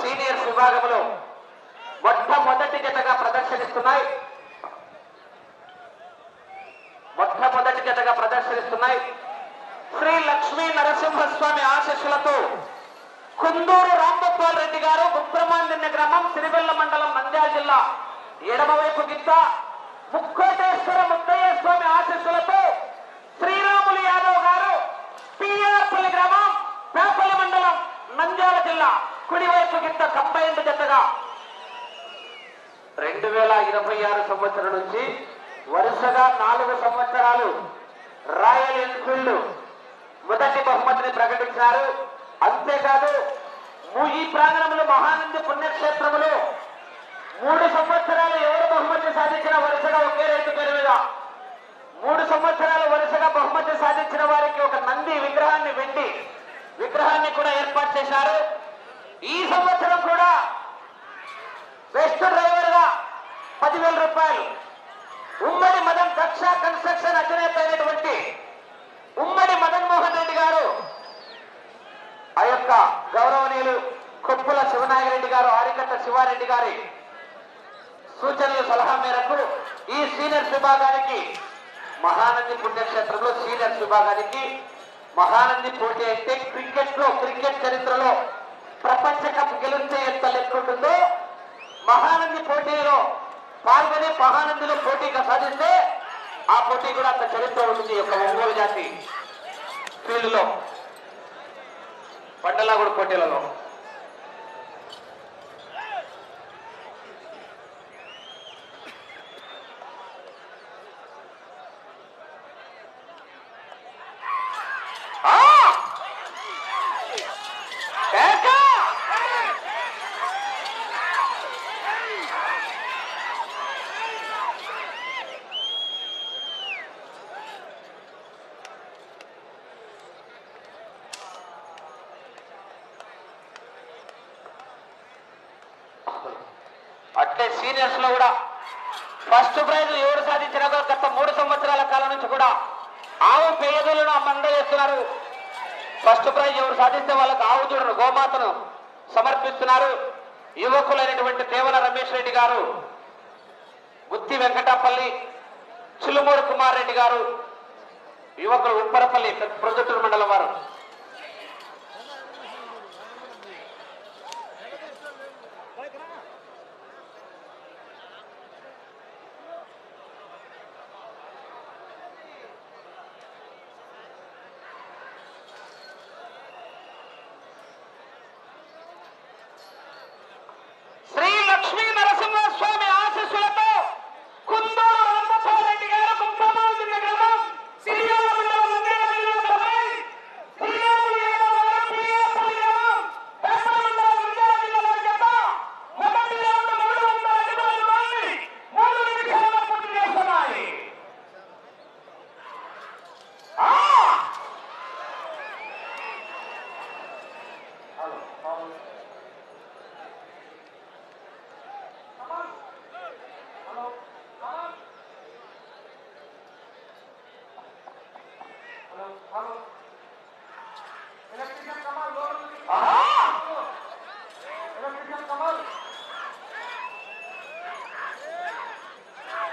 Seniors విభాగంలో మొట్టమొదటి జతగా ప్రదర్శనిస్తున్నాయి. మొట్టమొదటి జతగా ప్రదర్శనిస్తున్నాయి. శ్రీ లక్ష్మీ నరసింహస్వామి ఆశస్సులతో కుందూరు రాంగోపాల్ రెడ్డి గారు గుప్రమాన్య గ్రామం సిరివెల్ల మండలం మంద్యాల జిల్లా ఎడమవైపు గిత్త ముక్కోటేశ్వర ముద్దయ్య స్వామి ఆశస్సులతో శ్రీరాములు యాదవ్ గారు పిఆర్పల్లి గ్రామం పేపల్లి మండలం నంద్యాల జిల్లా. కుడివైపు గిత్త కంబైండ్ జతగా రెండు వేల ఇరవై ఆరు సంవత్సరం నుంచి వరుసగా నాలుగు సంవత్సరాలు రాయల్ ఎన్ఫీల్డ్ మొదటి బహుమతిని ప్రకటించారు. అంతేకాదు ము- ఈ ప్రాంగణంలో మహానంది పుణ్యక్షేత్రములో మూడు సంవత్సరాలు ఎవరు బహుమతి సాధించిన వరుసగా ఒకే రైతు పేరు మీద? మూడు సంవత్సరాలు వరుసగా బహుమతి సాధించిన వారికి ఒక నంది విగ్రహాన్ని వెండి విగ్రహాన్ని కూడా ఏర్పాటు చేశారు. ఈ సంవత్సరం కూడా బెస్ట్ డ్రైవర్గా పదివేల రూపాయలు. ఉమ్మడి మదన్ దక్ష కన్స్ట్రక్షన్ అధినేత అయినటువంటి ఉమ్మడి మదన్ మోహన్ రెడ్డి గారు ఆ యొక్క గౌరవనీయులు కొప్పుల శివనాగిరెడ్డి గారు ఆరికట్ల శివారెడ్డి గారి సూచనలు సలహా మేరకు ఈ సీనియర్స్ విభాగానికి మహానంది పుణ్యక్షేత్రంలో సీనియర్స్ విభాగానికి మహానంది పోటీ అయితే క్రికెట్లో క్రికెట్ చరిత్రలో ప్రపంచ కప్ గెలిస్తే ఎంత లెక్క ఉంటుందో మహానంది పోటీలో పాల్గొనే మహానందిలో పోటీగా సాధిస్తే ఆ పోటీ కూడా అంత చరిత్ర ఉంటుంది యొక్క ఒంగోలు జాతి ఫీల్డ్లో. లో పోటీలలో ఆ! ఏకా! అట్లే సీనియర్స్లో కూడా ఫస్ట్ ప్రైజ్ ఎవరు సాధించినా కూడా గత మూడు సంవత్సరాల కాలం నుంచి కూడా ఆవు పేదలను అందజేస్తున్నారు ఫస్ట్ ప్రైజ్ ఎవరు సాధిస్తే వాళ్ళకి ఆవు చూడరు గోమాతను సమర్పిస్తున్నారు యువకులైనటువంటి దేవల రమేష్ రెడ్డి గారు గుత్తి వెంకటపల్లి చిలుమూరు కుమార్ రెడ్డి గారు యువకులు ఉప్పరపల్లి ప్రొద్దుటూరు మండలం వారు.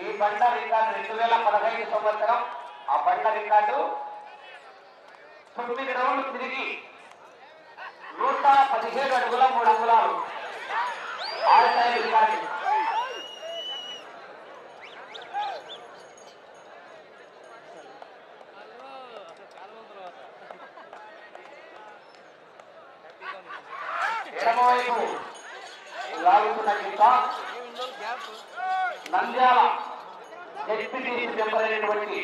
ఈ బండ రికార్డు రెండు వేల పదహైదు సంవత్సరం. ఆ బండ రికార్డు తొమ్మిది రౌండ్లు తిరిగి నూట పదిహేడు అడుగుల మూడు అంగుళాలు ఆరు టైర్ రికార్డు. ఎడమవైపు లాగుతున్న గీత నంద్యాల. ఎంపీటీసీ మెంబర్ అయినటువంటి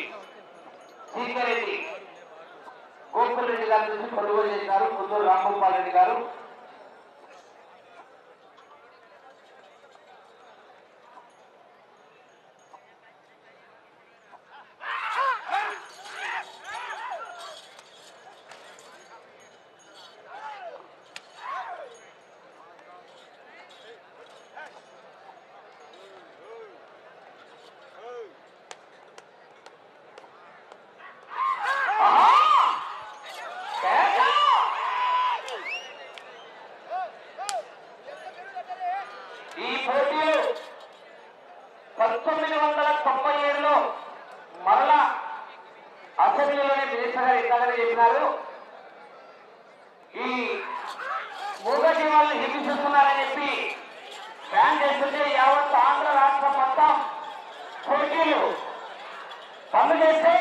గోపుల్ రెడ్డి గారు నుంచి కొనుగోలు చేశారు కుందూరు రామ్మోపాల్ రెడ్డి గారు. ఇందాకనే చెప్పినారు. ఈ మూగజీవాలను హింసిస్తున్నారని చెప్పి బ్యాన్ చేస్తుంటే యావత్ ఆంధ్ర రాష్ట్రం మొత్తం కోర్టీలు పనులు చేస్తే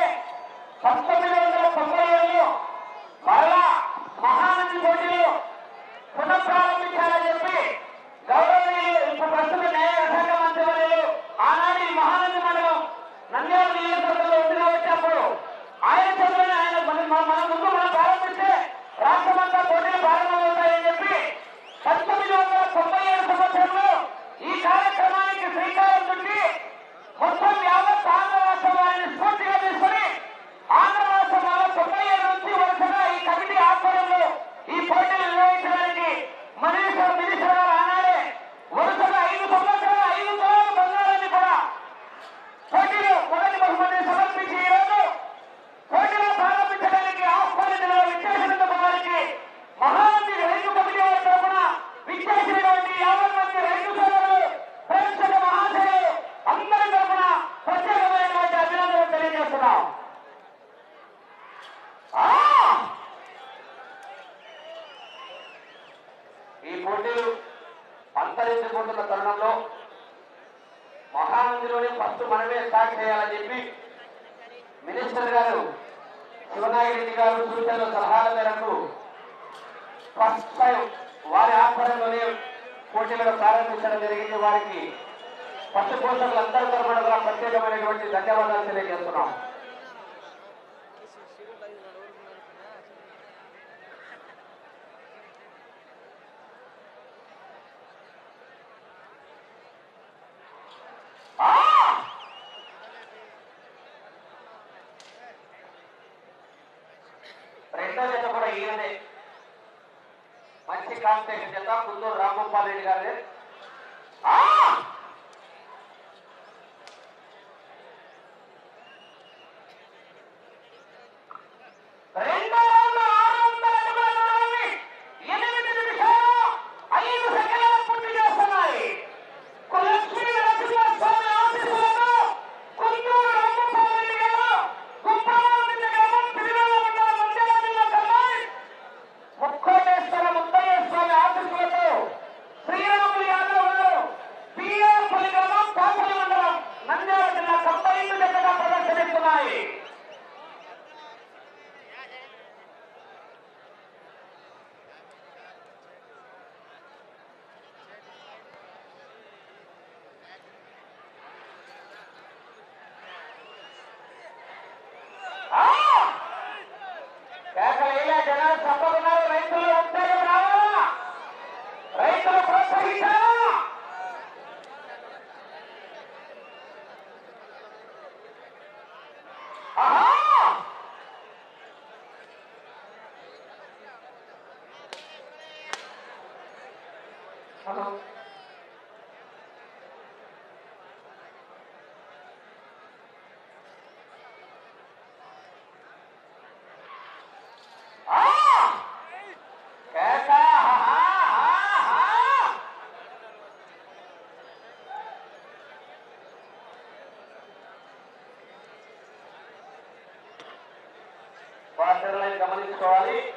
పంతొమ్మిది వందల తొంభై ఏళ్ళు మరలా మహానంది కోర్టీలు పునఃప్రారంభించాలని చెప్పి గౌరవనీయులు ఇప్పుడు ప్రస్తుతం గుండెలు అంతరించిపోతున్న తరుణంలో మహానందిలోనే ఫస్ట్ మనమే స్టార్ట్ చేయాలని చెప్పి మినిస్టర్ గారు శివనాగిరెడ్డి గారు సూచనలు సలహాల మేరకు ఫస్ట్ టైం వారి ఆధ్వర్యంలోనే పోటీలను ప్రారంభించడం జరిగింది. వారికి ఫస్ట్ పోషకులందరి తరఫున కూడా ప్రత్యేకమైనటువంటి ధన్యవాదాలు తెలియజేస్తున్నాం. కూడా మంచి కాంపిటేషన్ చేత కుందూరు రామగోపాల్ రెడ్డి గారు Pastor lain kemarin soalnya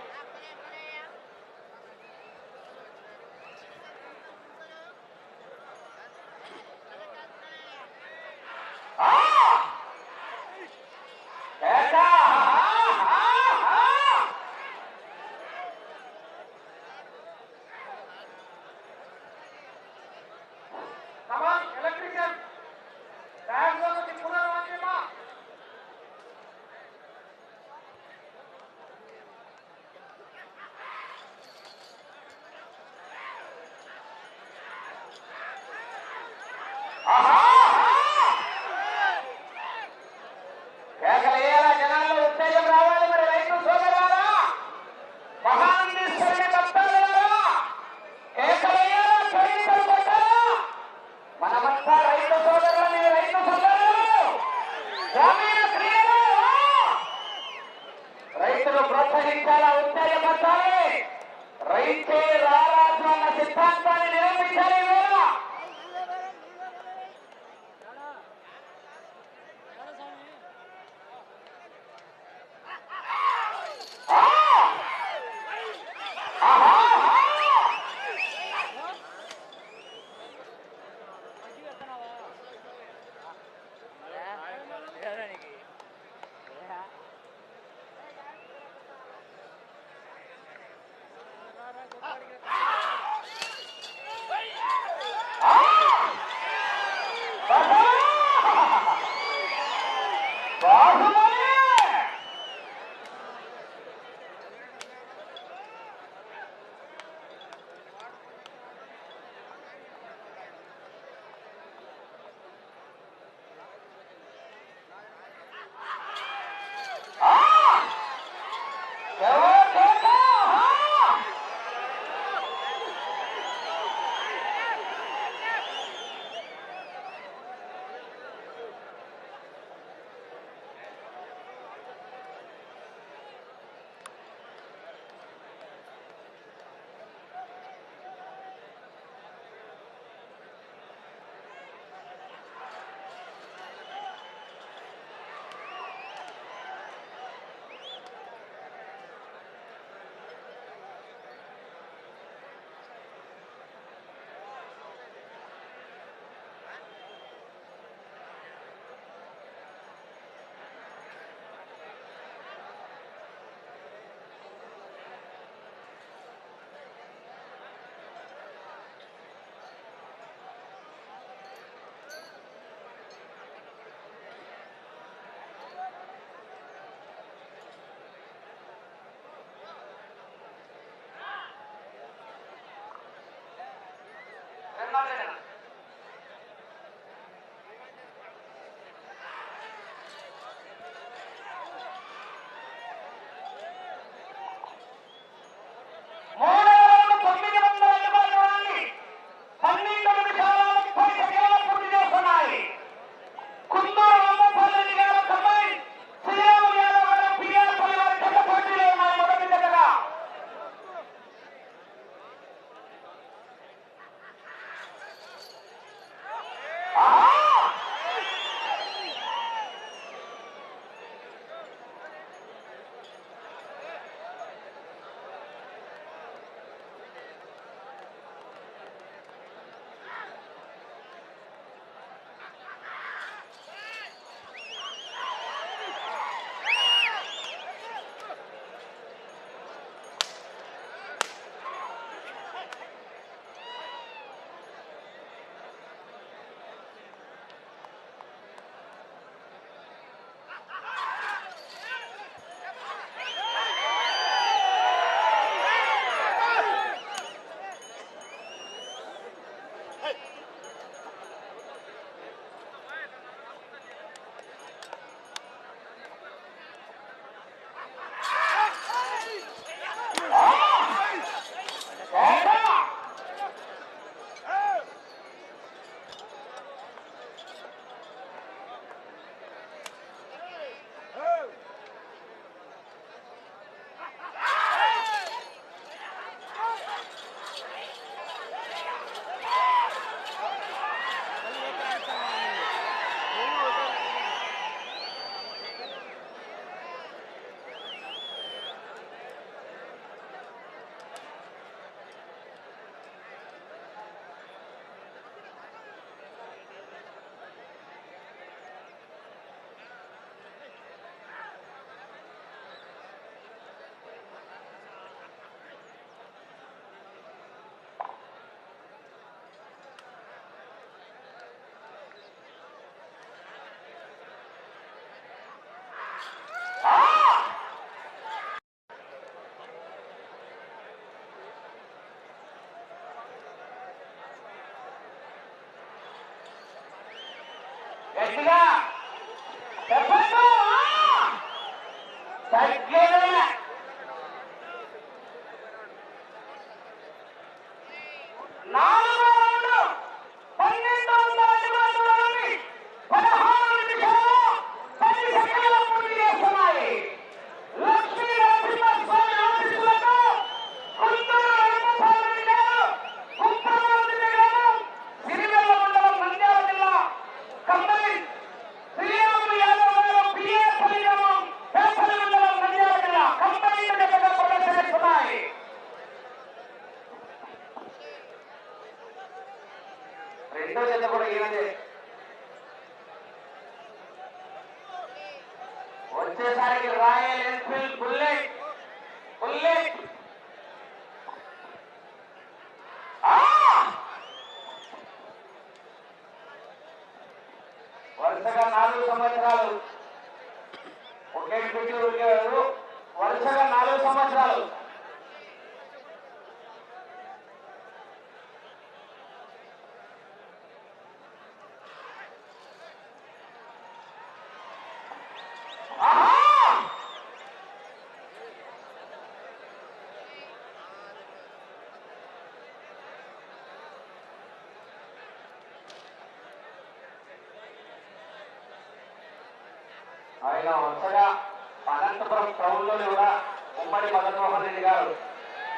Barrera. పన్నెండు వందల అడుగుల దూరాన్ని పదహారు నిమిషాలు పది సెకండ్లు పూర్తి చేస్తున్నాయి లక్ష్మీ నరసింహస్వామి ఆఫీసులకు గుంటూరు రంగస్వామి గారు కుప్పమంది గారు సిరివెల్ల మండలం నంద్యాల జిల్లా కంబలి శ్రీరాము యాదవ్ గారు పిఏ పరిగమం పేపల్లి మండలం నంద్యాల జిల్లా కంబలి దగ్గర ప్రదర్శనిస్తున్నాయి రెండో జత కూడా ఈయనదే వచ్చేసరికి రాయల్ ఎన్ఫీల్డ్ బుల్లెట్ బుల్లెట్ ఆ! వరుసగా నాలుగు సంవత్సరాలు ఒకే పెట్టి ఉరికారు వరుసగా నాలుగు సంవత్సరాలు ఆహా! ఆయన వచ్చగా అనంతపురం టౌన్లోని కూడా ఉమ్మడి మదన్మోహన్ రెడ్డి గారు.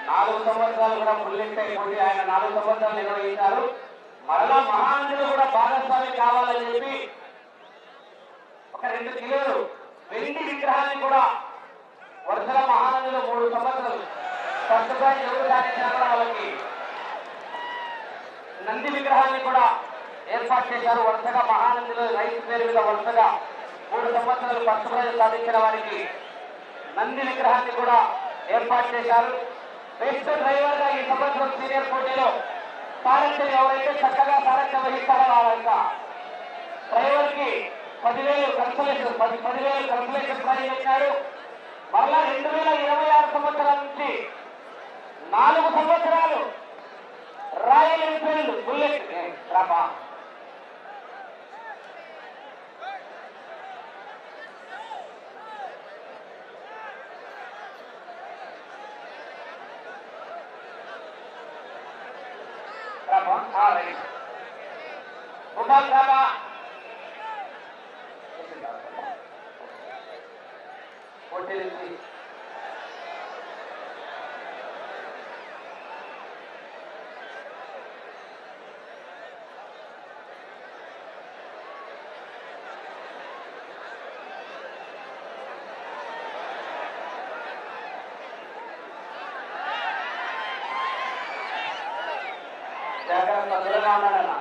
నాలుగు సంవత్సరాలు కూడా పుల్లింటే ఆయన నాలుగు సంవత్సరాలు నిర్వహించారు. మరలా మహానందులు కూడా భాగస్వామి కావాలని చెప్పి ఒక రెండు కిలోలు వెండి విగ్రహాన్ని కూడా వరుసల మహానందులు మూడు సంవత్సరాలు చక్కగా ఎవరు సాధించినా కూడా వాళ్ళకి? నంది విగ్రహాన్ని కూడా ఏర్పాటు చేశారు. వరుసగా మహానందులు రైతు పేరు మీద వరుసగా మూడు సంవత్సరాలు ఫస్ట్ ప్రైజ్ సాధించిన వారికి నంది విగ్రహాన్ని కూడా ఏర్పాటు చేశారు. బెస్ట్ డ్రైవర్గా ఈ సంవత్సరం సీనియర్ పోటీలో సారథ్యం ఎవరైతే చక్కగా సారథ్యం వహిస్తారో వాళ్ళ యొక్క డ్రైవర్కి పదివేలు కన్సలేషన్ పది పదివేలు కన్సలేషన్ ప్రైజ్ ఇచ్చారు. మరలా రెండు వేల ఇరవై ఆరు సంవత్సరాల నుంచి నాలుగు సంవత్సరాలు రాయల్ ఎన్ఫీల్డ్ బుల్లెట్ రాబా పోటీ నుంచి జాగ్రత్త దూరంగా ఉండాలన్నా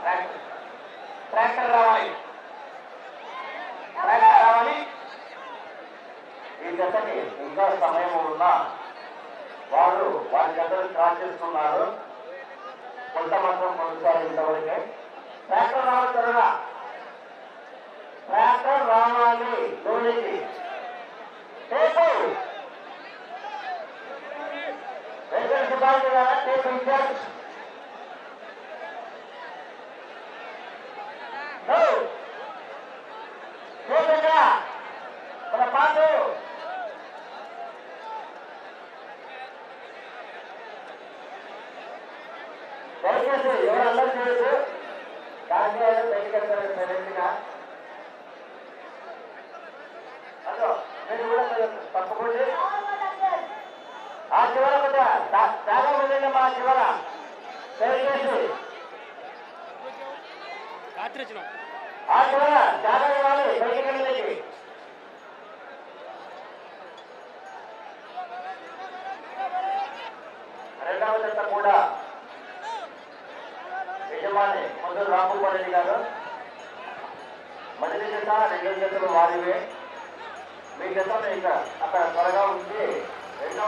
ట్రాక్టర్ ట్రాక్టర్ రావాలి ట్రాక్టర్ రావాలి ఈ ఇంకా సమయం ఉన్నా వారు వారి జతలు క్రాస్ చేస్తున్నారు కొంత మాత్రం కొనసాగించవరకే ట్రాక్టర్ రావాలి త్వరగా. ట్రాక్టర్ రావాలి లోనికి టేపు వెంకట సుబ్బారెడ్డి గారు టేపు ఇన్ఛార్జ్. సైలెంట్గా అదో మీరు కూడా కొంచెం తప్పకుండా. ఆ చివర చాలా మంది మా చివర. ఆ చివర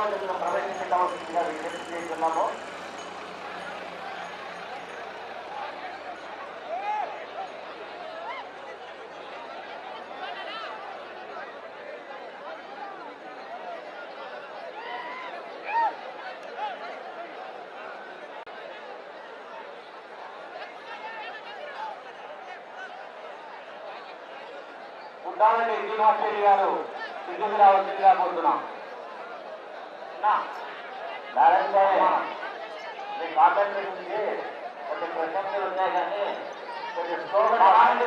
నిధులను ప్రవేశపెట్టవలసిందిగా విజ్ఞప్తి చేస్తున్నాము ఉండాలని ఎన్ని మాస్టర్ గారు ఇంటికి రావాల్సిందిగా కోరుతున్నాం. నారాయణ గారు మీ కాంటాక్ట్ నుంచి కొన్ని ప్రశ్నలు ఉన్నాయి కానీ కొంచెం స్లోగా